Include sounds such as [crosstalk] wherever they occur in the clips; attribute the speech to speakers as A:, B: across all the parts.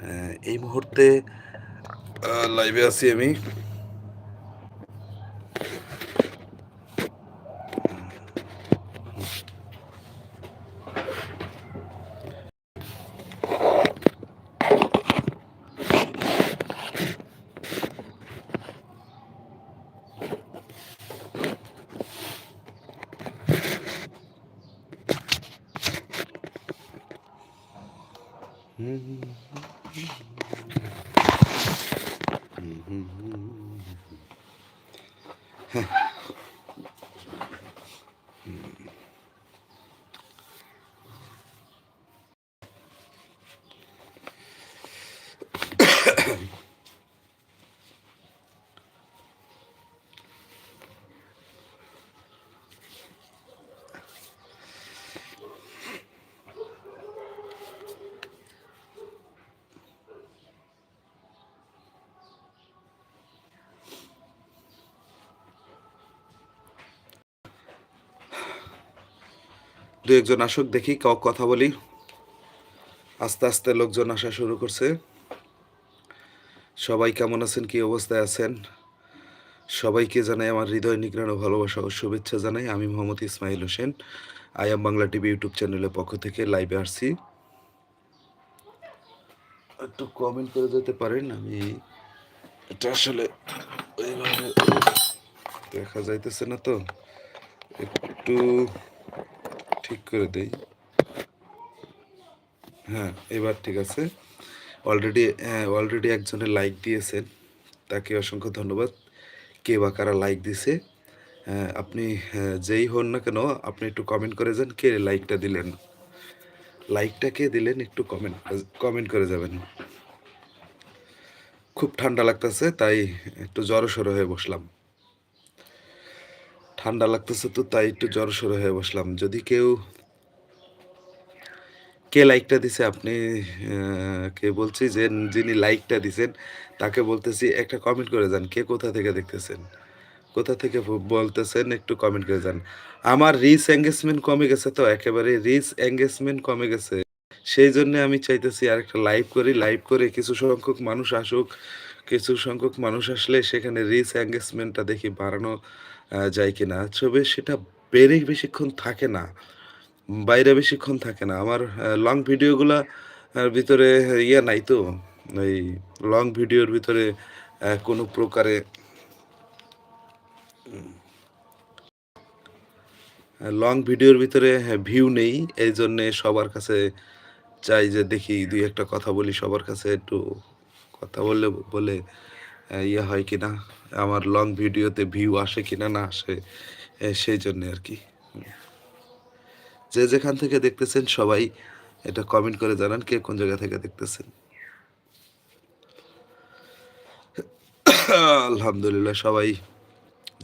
A: আহ, এই মুহূর্তে লাইভে আছি আমি 嗯嗯嗯嗯嗯，哼。দু একজন আসুক, দেখি ক- কথা বলি। আস্তে আস্তে লোকজন আসা শুরু করছে। সবাই কেমন আছেন, কি অবস্থায় আছেন? সবাইকে জানাই আমার হৃদয় নিগ্রানো ভালোবাসা ও শুভেচ্ছা জানাই। আমি মোহাম্মদ ইসমাইল হোসেন আয়াম বাংলা টিভি ইউটিউব চ্যানেলের পক্ষ থেকে লাইভে আসছি। একটু কমেন্ট করে যেতে পারেন, আমি এটা আসলে ওইভাবে দেখা যাইতেছে না তো। একটু ঠিক করে দেই। হ্যাঁ এবার ঠিক আছে। অলরেডি অলরেডি একজনে লাইক দিয়েছেন। তাকে অসংখ্য ধন্যবাদ। কে বা কারা লাইক দিছে? আপনি যেই হন না কেন, আপনি একটু কমেন্ট করে যান কে লাইকটা দিলেন। লাইকটা কে দিলেন একটু কমেন্ট কমেন্ট করে যাবেন। খুব ঠান্ডা লাগতেছে, তাই একটু জড়সড় হয়ে বসলাম। ঠান্ডা লাগতেছে তো, তাই একটু জ্বর জড়সড় হয়ে বসলাম। যদি কেউ, কে লাইকটা দিছে আপনি কে বলছি যে যিনি লাইকটা দিছেন, তাকে বলতেছি একটা কমেন্ট করে যান, কে কোথা থেকে দেখতেছেন? কোথা থেকে বলতেছেন একটু কমেন্ট করে যান। আমার রিচ এঙ্গেজমেন্ট কমে গেছে তো, একেবারে রিচ এঙ্গেজমেন্ট কমে গেছে। সেই জন্য আমি চাইতেছি আর একটা লাইভ করি লাইভ করে কিছু সংখ্যক মানুষ আসুক, কিছু সংখ্যক মানুষ আসলে সেখানে রিচ এঙ্গেজমেন্টটা দেখি বাড়ানো যায় কিনা। তবে সেটা বেড়ে বেশিক্ষণ থাকে না, বাইরে বেশিক্ষণ থাকে না। আমার লং ভিডিওগুলা ভিতরে ইয়ে নাই তো। এই লং ভিডিওর ভিতরে কোনো প্রকারে লং ভিডিওর ভিতরে ভিউ নেই। এই জন্যে সবার কাছে চাই যে দেখি দুই একটা কথা বলি, সবার কাছে একটু কথা বললে, বলে ইয়ে হয় কিনা, আমার লং ভিডিওতে ভিউ আসে কিনা না না আসে সেই জন্যে আর কি। যে যেখান থেকে দেখতেছেন সবাই এটা কমেন্ট করে জানান কে কোন জায়গা থেকে দেখতেছেন। আলহামদুলিল্লাহ সবাই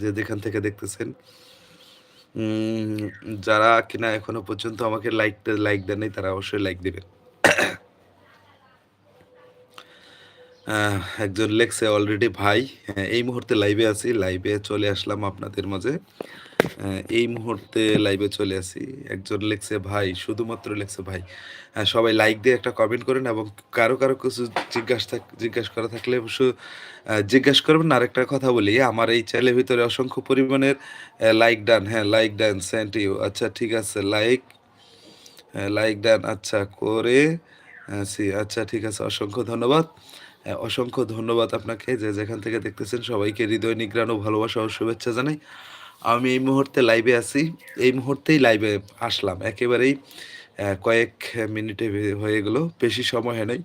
A: যে যেখান থেকে দেখতেছেন যারা কিনা এখনও পর্যন্ত আমাকে লাইক লাইক দেন তারা অবশ্যই লাইক দিবেন। একজন লেখছে অলরেডি ভাই। এই মুহূর্তে লাইভে আছি লাইভে চলে আসলাম আপনাদের মাঝে। এই মুহূর্তে লাইভে চলে আসি। একজন লেখছে, ভাই, শুধুমাত্র লেখছে, ভাই। সবাই লাইক দিয়ে একটা কমেন্ট করেন এবং কারও কারও কিছু জিজ্ঞাসা থাক, জিজ্ঞাসা করা থাকলে অবশ্য জিজ্ঞাসা করবেন। আরেকটা কথা বলি, আমার এই চ্যানেলের ভিতরে অসংখ্য পরিমাণের লাইক ডান হ্যাঁ লাইক ডান সেন্ট ইউ আচ্ছা ঠিক আছে লাইক লাইক ডান আচ্ছা করে আচ্ছা ঠিক আছে, অসংখ্য ধন্যবাদ। অসংখ্য ধন্যবাদ আপনাকে যে যেখান থেকে দেখতেছেন সবাইকে হৃদয় নিগ্রাণ ও ভালোবাসা ও শুভেচ্ছা জানাই। আমি এই মুহূর্তে লাইভে আছি। এই মুহূর্তেই লাইভে আসলাম। একেবারেই কয়েক মিনিটে হয়ে গেল। বেশি সময় হয় নাই।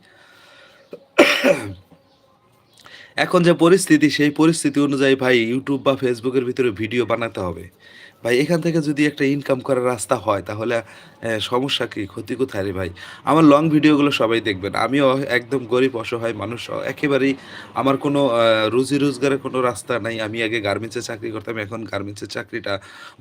A: এখন যে পরিস্থিতি, সেই পরিস্থিতি অনুযায়ী ভাই ইউটিউব বা ফেসবুকের ভিতরে ভিডিও বানাতে হবে। ভাই, এখান থেকে যদি একটা ইনকাম করার রাস্তা হয়, তাহলে সমস্যা কী? ক্ষতি কোথায় রে ভাই? আমার লং ভিডিওগুলো সবাই দেখবেন। আমিও একদম গরিব, অসহায় মানুষ, একেবারেই আমার কোনো রুজি রোজগারের কোনো রাস্তা নাই। আমি আগে গার্মেন্টসে চাকরি করতাম, এখন গার্মেন্টসের চাকরিটা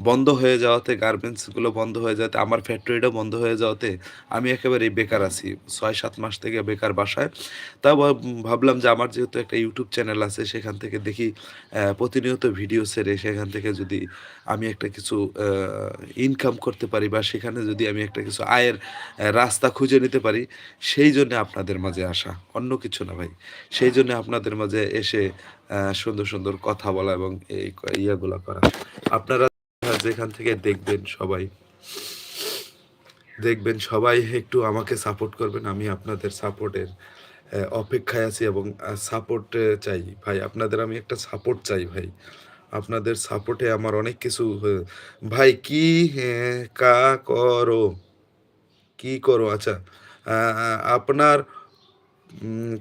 A: বন্ধ হয়ে যাওয়াতে, গার্মেন্টসগুলো বন্ধ হয়ে যাওয়াতে, আমার ফ্যাক্টরিটাও বন্ধ হয়ে যাওয়াতে আমি একেবারেই বেকার আছি। ছয় সাত মাস থেকে বেকার বাসায়। তা ভাবলাম যে আমার যেহেতু একটা ইউটিউব চ্যানেল আছে, সেখান থেকে দেখি প্রতিনিয়ত ভিডিও সেরে সেখান থেকে যদি আমি একটা কিছু ইনকাম করতে পারি বা সেখানে যদি আমি একটা কিছু আয়ের রাস্তা খুঁজে নিতে পারি, সেই জন্য আপনাদের মাঝে আসা। অন্য কিছু না ভাই। সেই জন্য আপনাদের মাঝে এসে সুন্দর সুন্দর কথা বলা এবং এই ইয়াগুলা করা। আপনারা যেখান থেকে দেখবেন সবাই দেখবেন সবাই একটু আমাকে সাপোর্ট করবেন। আমি আপনাদের সাপোর্টের অপেক্ষায় আছি এবং সাপোর্ট চাই। ভাই, আপনাদের আমি একটা সাপোর্ট চাই ভাই। আপনাদের সাপোর্টে আমার অনেক কিছু ভাই কি কা করো কি করো? আচ্ছা আপনার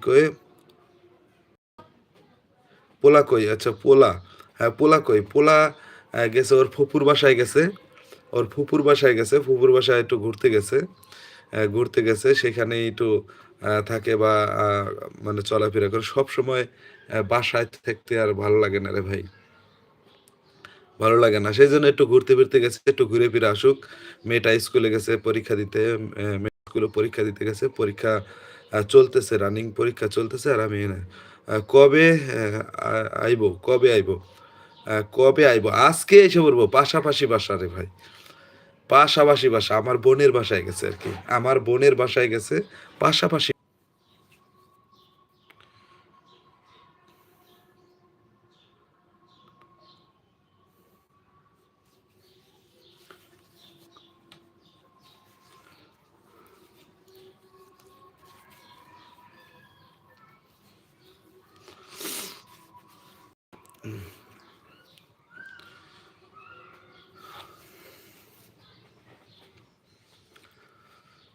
A: কই? পোলা কই? আচ্ছা পোলা। হ্যাঁ পোলা কই? পোলা গেছে, ওর ফুপুর বাসায় গেছে। ওর ফুপুর বাসায় গেছে, ফুপুর বাসায় একটু ঘুরতে গেছে। ঘুরতে গেছে সেখানে একটু থাকে বা মানে চলাফেরা করে। সব সময় বাসায় থাকতে আর ভালো লাগে না রে ভাই। ভালো লাগে না। সেই জন্য একটু ঘুরতে ফিরতে গেছে, একটু ঘুরে ফিরে আসুক। মেয়েটা স্কুলে গেছে, পরীক্ষা দিতে স্কুলে পরীক্ষা দিতে গেছে। পরীক্ষা চলতেছে, রানিং পরীক্ষা চলতেছে আর আমি কবে আইবো কবে আইবো? কবে আইবো? আজকে এসে পড়ব, পাশাপাশি বাসা রে ভাই। পাশাপাশি বাসা, আমার বোনের বাসায় গেছে আর কি। আমার বোনের বাসায় গেছে, পাশাপাশি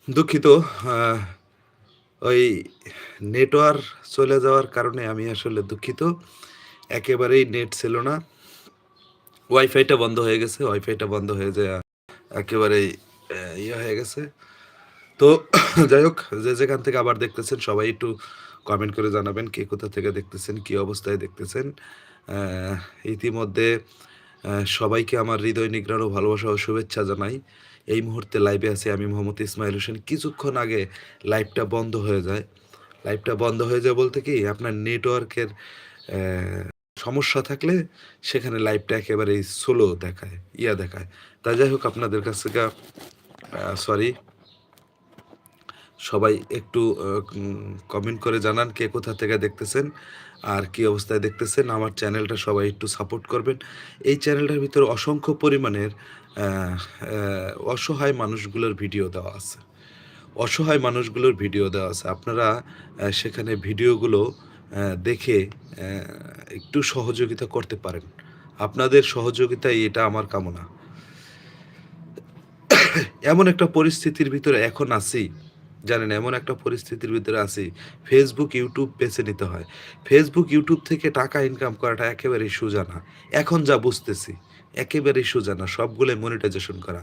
A: দুঃখিত ওই নেটওয়ার্ক চলে যাওয়ার কারণে আমি আসলে দুঃখিত। একেবারেই নেট ছিল না। ওয়াইফাইটা বন্ধ হয়ে গেছে, ওয়াইফাইটা বন্ধ হয়ে যায়, একেবারেই ইয়ে হয়ে গেছে। তো [coughs] যাই হোক, যে যেখান থেকে আবার দেখতেছেন, সবাই একটু কমেন্ট করে জানাবেন, কে কোথা থেকে দেখতেছেন, কি অবস্থায় দেখতেছেন। ইতিমধ্যে সবাইকে আমার হৃদয় নিগ্রানো ভালোবাসা ও শুভেচ্ছা জানাই। এই মুহূর্তে লাইভে আছি আমি মোহাম্মদ ইসমাইল হোসেন। কিছুক্ষণ আগে লাইভটা বন্ধ হয়ে যায়। লাইভটা বন্ধ হয়ে যায় বলতে কি, আপনার নেটওয়ার্কের সমস্যা থাকলে সেখানে লাইভটা একেবারেই স্লো দেখায়, ইয়া দেখায়। তা যাই হোক, আপনাদের কাছ থেকে সরি সবাই একটু কমেন্ট করে জানান কে কোথা থেকে দেখতেছেন। আর কি অবস্থায় দেখতেছেন, আমার চ্যানেলটা সবাই একটু সাপোর্ট করবেন। এই চ্যানেলটার ভিতরে অসংখ্য পরিমাণের অসহায় মানুষগুলোর ভিডিও দেওয়া আছে। অসহায় মানুষগুলোর ভিডিও দেওয়া আছে। আপনারা সেখানে ভিডিওগুলো দেখে একটু সহযোগিতা করতে পারেন। আপনাদের সহযোগিতাই এটা আমার কামনা। [coughs] এমন একটা পরিস্থিতির ভিতরে এখন আছি জানেন, এমন একটা পরিস্থিতির ভিতরে আছি ফেসবুক ইউটিউব বেছে নিতে হয়। ফেসবুক ইউটিউব থেকে টাকা ইনকাম করাটা একেবারেই সোজা না। এখন যা বুঝতেছি, একেবারেই সোজা না, সবগুলোই মনিটাইজেশন করা।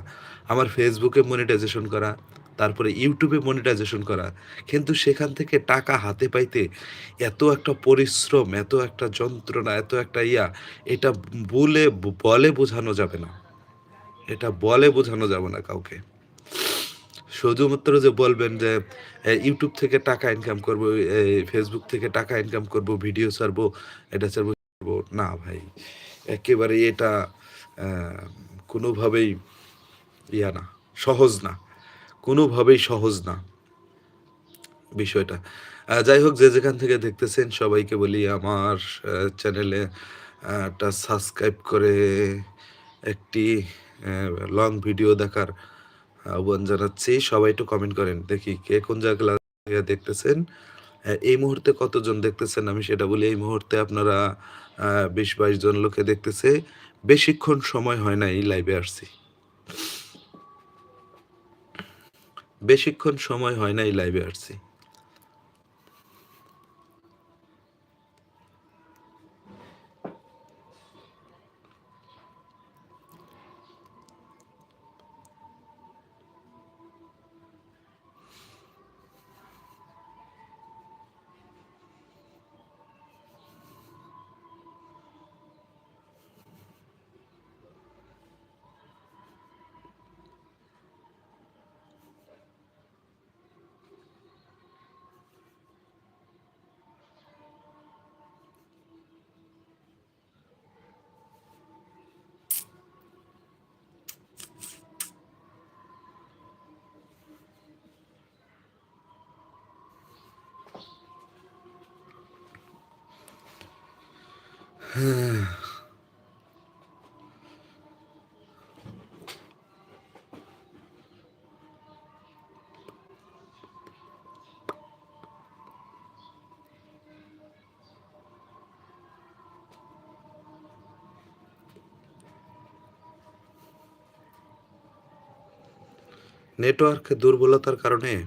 A: আমার ফেসবুকে মনিটাইজেশন করা, তারপরে ইউটিউবে মনিটাইজেশন করা। কিন্তু সেখান থেকে টাকা হাতে পাইতে এত একটা পরিশ্রম, এত একটা যন্ত্রণা, এত একটা ইয়া, এটা বলে বলে বোঝানো যাবে না। এটা বলে বোঝানো যাবে না কাউকে। শুধুমাত্র যে বলবেন যে ইউটিউব থেকে টাকা ইনকাম করব ফেসবুক থেকে টাকা ইনকাম করব ভিডিও ছাড়বো, এটা ছাড়বো। না ভাই একেবারে এটা কোনোভাবেই ইয়া না, সহজ না, কোনোভাবেই সহজ না বিষয়টা যাই হোক, যে যেখান থেকে দেখতেছেন, সবাইকে বলি আমার চ্যানেলে একটা সাবস্ক্রাইব করে একটি লং ভিডিও দেখার আহ্বান জানাচ্ছি। সবাই একটু কমেন্ট করেন। দেখি কে কোন জায়গা দেখতেছেন। এই মুহূর্তে কতজন দেখতেছেন আমি সেটা বলি। এই মুহূর্তে আপনারা বিশ বাইশ জন লোকে দেখতেছে। বেশিক্ষণ সময় হয় না এই লাইভে আসছি। বেশিক্ষণ সময় হয় না এই লাইভে আসছি। নেটওয়ার্ক দুর্বলতার কারণে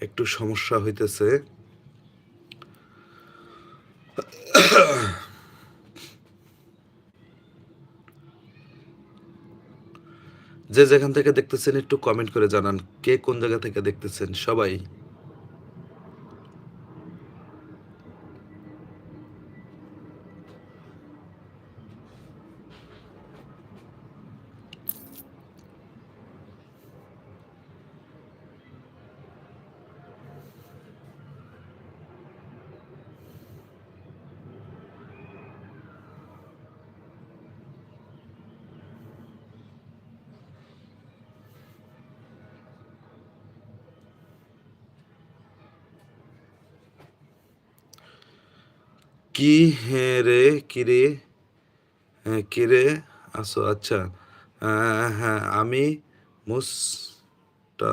A: একটু সমস্যা হইতেছে। যে যেখান থেকে দেখতেছেন একটু কমেন্ট করে জানান কে কোন জায়গা থেকে দেখতেছেন? সবাই। কি হ্যাঁ রে হ্যাঁ, কি আসো আচ্ছা। হ্যাঁ আমি মুস্তা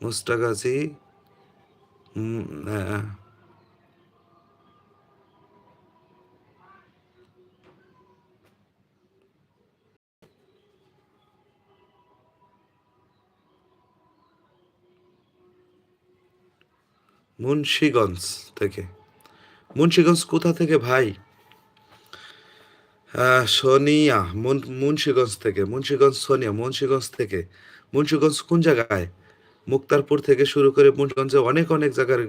A: মুস্তাক আছি মুন্সিগঞ্জ থেকে। মুন্সিগঞ্জ কোথা থেকে ভাই? সোনিয়া মুন- মুন্সিগঞ্জ থেকে মুন্সিগঞ্জ সোনিয়া মুন্সিগঞ্জ থেকে। মুন্সিগঞ্জ কোন জায়গায়? মুক্তারপুর থেকে শুরু করে মুন্সিগঞ্জে অনেক অনেক জায়গার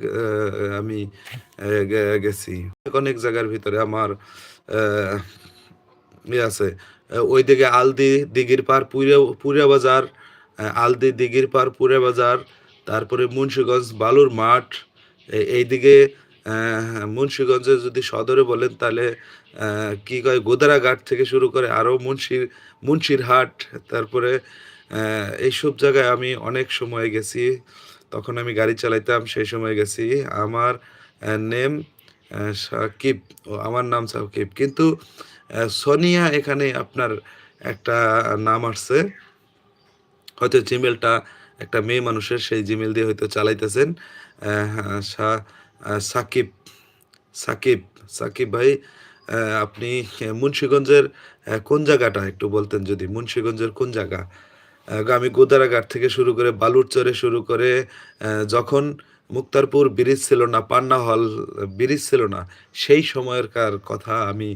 A: আমি গেছি। অনেক অনেক জায়গার ভিতরে আমার ইয়ে আছে। আহ, ওইদিকে আলদি দিঘির পার পুরে পুরে বাজার আলদি দিঘির পার পুরে বাজার তারপরে মুন্সিগঞ্জ বালুর মাঠ এইদিকে মুন্সিগঞ্জে যদি সদরে বলেন তাহলে কি কয় গোদারাঘাট থেকে শুরু করে আরও মুন্সির মুন্সির হাট তারপরে এইসব জায়গায় আমি অনেক সময় গেছি। তখন আমি গাড়ি চালাইতাম সেই সময় গেছি। আমার নেম সাকিব। ও আমার নাম সাকিব। কিন্তু সোনিয়া এখানে আপনার একটা নাম আসছে। হয়তো জিমেলটা একটা মেয়ে মানুষের সেই জিমেল দিয়ে হয়তো চালাইতেছেন। হ্যাঁ, সাকিব সাকিব সাকিব ভাই আপনি মুন্সীগঞ্জের কোন জায়গাটা একটু বলতেন যদি? মুন্সীগঞ্জের কোন জায়গা? আমি গোদারাঘাট থেকে শুরু করে বালুরচরে শুরু করে যখন মুক্তারপুর ব্রিজ ছিল না, পান্না হল, ব্রিজ ছিল না, সেই সময়কার কথা আমি